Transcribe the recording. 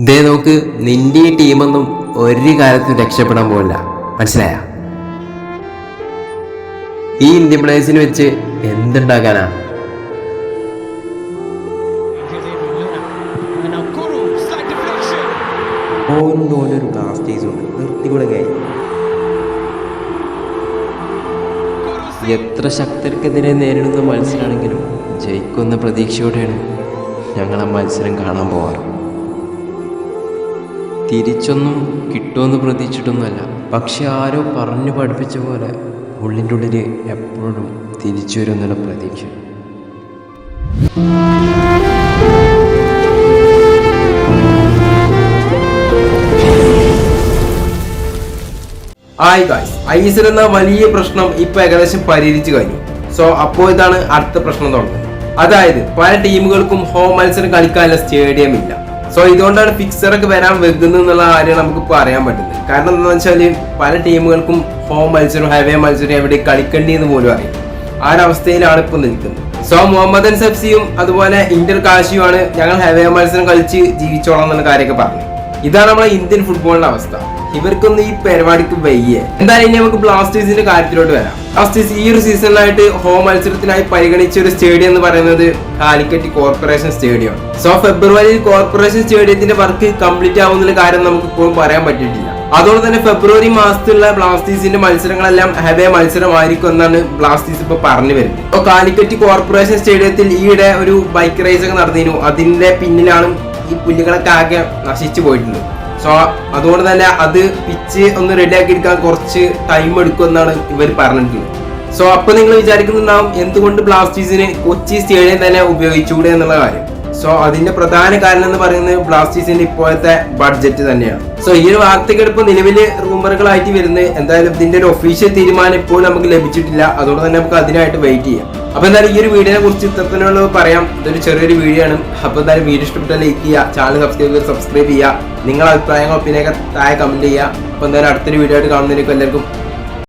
ദേ നോക്ക് നിന്റെ ഈ ടീമൊന്നും ഒരു കാലത്തും രക്ഷപ്പെടാൻ പോകില്ല മനസ്സിലായ? ഈ ഇന്ത്യൻ പ്ലേയേഴ്സിന് വെച്ച് എന്തുണ്ടാക്കാനാ? ഉണ്ട്. എത്ര ശക്തർക്കെതിരെ നേരിടുന്ന മത്സരമാണെങ്കിലും ജയിക്കുന്ന പ്രതീക്ഷയോടെയാണ് ഞങ്ങൾ ആ മത്സരം കാണാൻ പോവാറ്. തിരിച്ചൊന്നും കിട്ടുമെന്ന് പ്രതീക്ഷിച്ചിട്ടൊന്നുമല്ല. പക്ഷെ ആരോ പറഞ്ഞു പഠിപ്പിച്ച പോലെ ഉള്ളിന്റെ ഉള്ളിൽ എപ്പോഴും തിരിച്ചു വരുമെന്നുള്ള പ്രതീക്ഷ. ഹായ് ഗായ്സ് ഐ എസ് എന്ന വലിയ പ്രശ്നം ഇപ്പൊ ഏകദേശം പരിഹരിച്ചു കഴിഞ്ഞു. സോ അപ്പോൾ ഇതാണ് അടുത്ത പ്രശ്നം തുടങ്ങുന്നത്. അതായത് പല ടീമുകൾക്കും ഹോം മത്സരം കളിക്കാനുള്ള സ്റ്റേഡിയം ഇല്ല. സോ ഇതുകൊണ്ടാണ് ഫിക്സർ ഒക്കെ വരാൻ വെക്കുന്നത് എന്നുള്ള കാര്യം നമുക്ക് ഇപ്പോൾ അറിയാൻ പറ്റുന്നത്. കാരണം എന്താണെന്ന് വെച്ചാൽ പല ടീമുകൾക്കും ഹോം മത്സരം ഹൈവേ മത്സരം എവിടെ കളിക്കേണ്ടി എന്ന് പോലും അറിയാം ആ ഒരു അവസ്ഥയിലാണ് ഇപ്പോൾ നിൽക്കുന്നത്. സോ മുഹമ്മദ് അൻസഫ്സിയും അതുപോലെ ഇന്റർ കാശിയുമാണ് ഞങ്ങൾ ഹൈവേ മത്സരം കളിച്ച് ജീവിച്ചോളാം എന്നുള്ള കാര്യമൊക്കെ പറഞ്ഞു ഇതാണ് നമ്മളെ ഇന്ത്യൻ ഫുട്ബോളിന്റെ അവസ്ഥ. ഇവർക്കൊന്നും ഈ പരിപാടിക്ക് വയ്യേ. എന്തായാലും ഇനി നമുക്ക് ബ്ലാസ്റ്റേഴ്സിന്റെ കാര്യത്തിലോട്ട് വരാം. ബ്ലാസ്റ്റേഴ്സ് ഈ ഒരു സീസണിലായിട്ട് ഹോം മത്സരത്തിനായി പരിഗണിച്ച ഒരു സ്റ്റേഡിയം എന്ന് പറയുന്നത് കാലിക്കറ്റ് കോർപ്പറേഷൻ സ്റ്റേഡിയം സോ ഫെബ്രുവരിയിൽ കോർപ്പറേഷൻ സ്റ്റേഡിയത്തിന്റെ വർക്ക് കംപ്ലീറ്റ് ആവുന്ന കാര്യം നമുക്ക് ഇപ്പോഴും പറയാൻ പറ്റിയിട്ടില്ല. അതുകൊണ്ട് തന്നെ ഫെബ്രുവരി മാസത്തിലുള്ള ബ്ലാസ്റ്റേഴ്സിന്റെ മത്സരങ്ങളെല്ലാം ഹെവേ മത്സരമായിരിക്കും എന്നാണ് ബ്ലാസ്റ്റേഴ്സ് ഇപ്പൊ പറഞ്ഞു വരുന്നത്. അപ്പോൾ കാലിക്കറ്റ് കോർപ്പറേഷൻ സ്റ്റേഡിയത്തിൽ ഈയിടെ ഒരു ബൈക്ക് റേസ് ഒക്കെ നടന്നിരുന്നു. അതിന്റെ പിന്നിലാണ് ഈ പുല്ലുകളൊക്കെ ആകെ നശിച്ചു പോയിട്ടുണ്ട്. സോ അതുകൊണ്ട് തന്നെ അത് പിച്ച് ഒന്ന് റെഡി ആക്കി എടുക്കാൻ കുറച്ച് ടൈം എടുക്കും എന്നാണ് ഇവർ പറഞ്ഞിട്ടുള്ളത് സോ അപ്പൊ നിങ്ങൾ വിചാരിക്കുന്നുണ്ടാവും എന്തുകൊണ്ട് ബ്ലാസ്റ്റീസിന് കൊച്ചി സ്റ്റേഡിയം തന്നെ ഉപയോഗിച്ചുകൂടെ എന്നുള്ള കാര്യം. സോ അതിന്റെ പ്രധാന കാരണം എന്ന് പറയുന്നത് ബ്ലാസ്റ്റേഴ്സിന്റെ ഇപ്പോഴത്തെ ബഡ്ജറ്റ് തന്നെയാണ്. സോ ഈ ഒരു വാർത്തക്കെടുപ്പ് നിലവിൽ റൂമറുകളായിട്ട് വരുന്നത് എന്തായാലും ഇതിന്റെ ഒരു ഒഫീഷ്യൽ തീരുമാനം ഇപ്പോൾ നമുക്ക് ലഭിച്ചിട്ടില്ല. അതുകൊണ്ട് തന്നെ നമുക്ക് അതിനായിട്ട് വെയിറ്റ് ചെയ്യാം. അപ്പൊ എന്തായാലും ഈ ഒരു വീഡിയോനെ കുറിച്ച് ഇത്തരത്തിലുള്ള പറയാം. ഇതൊരു ചെറിയൊരു വീഡിയോ ആണ്. അപ്പൊ എന്തായാലും വീഡിയോ ഇഷ്ടപ്പെട്ടാൽ ലൈക്ക് ചെയ്യുക. ചാനൽ സബ്സ്ക്രൈബ് ചെയ്ത് സബ്സ്ക്രൈബ് ചെയ്യുക. നിങ്ങളുടെ അഭിപ്രായങ്ങൾ ഒപ്പിനെയൊക്കെ താഴെ കമന്റ് ചെയ്യുക. അപ്പൊ എന്തായാലും അടുത്തൊരു വീഡിയോ ആയിട്ട് കാണുന്നതിനൊക്കെ എല്ലാവർക്കും